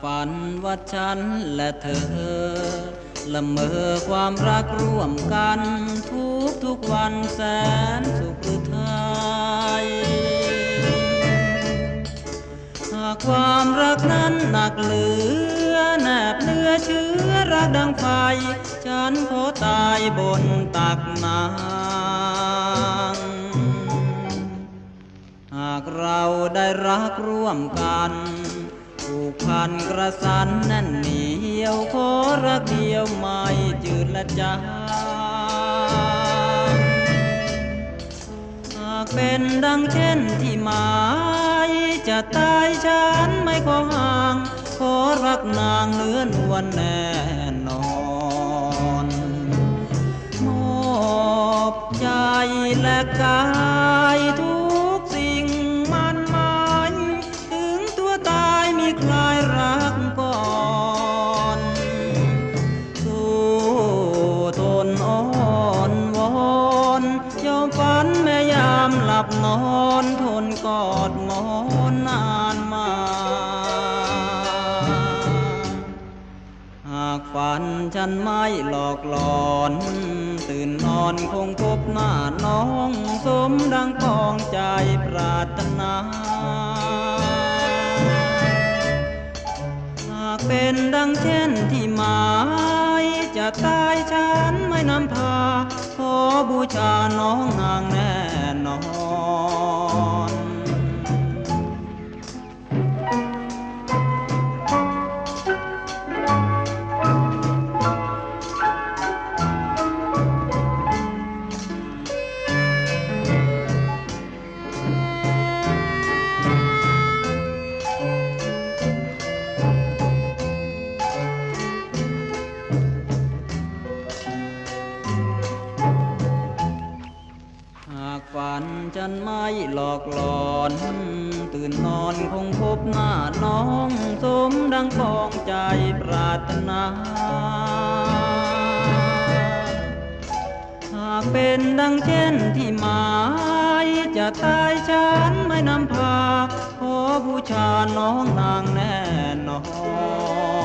ฝันว่าฉันและเธอ ละเมอความรักร่วมกัน ทุกทุกวันแสนสุขไทยหากความรักนั้นหนักเหลือแนบเนื้อเชื้อรักดังไฟ ฉันขอตายบนตักน้ำ ผูกพันกระสันแน่นเหนียวขอรักเดียวไม่จืดและจางหากเป็นดังเช่นที่หมายจะตายฉันไม่ขอห่าง ขอรักนางเนื้อนวลแน่นอนมอบใจและกายทุก บนอนทนกอดหมอนนานมา หากฝันฉันไม่หลอกหลอน ตื่นนอนคงพบหน้าน้องสมดังปองใจปรารถนาหากเป็นดังเช่นที่หมายจะตายฉันไม่นำพาขอบูชาน้องนางแน่นากฝันฉันไม่หลอกหลอน ตื่นนอนคงพบหน้าน้องสมดังปองใจปรารถนาหากเป็นดังเช่นที่หมายจะตายฉันไม่นำพาขอบูชาน้องนางแน่นอน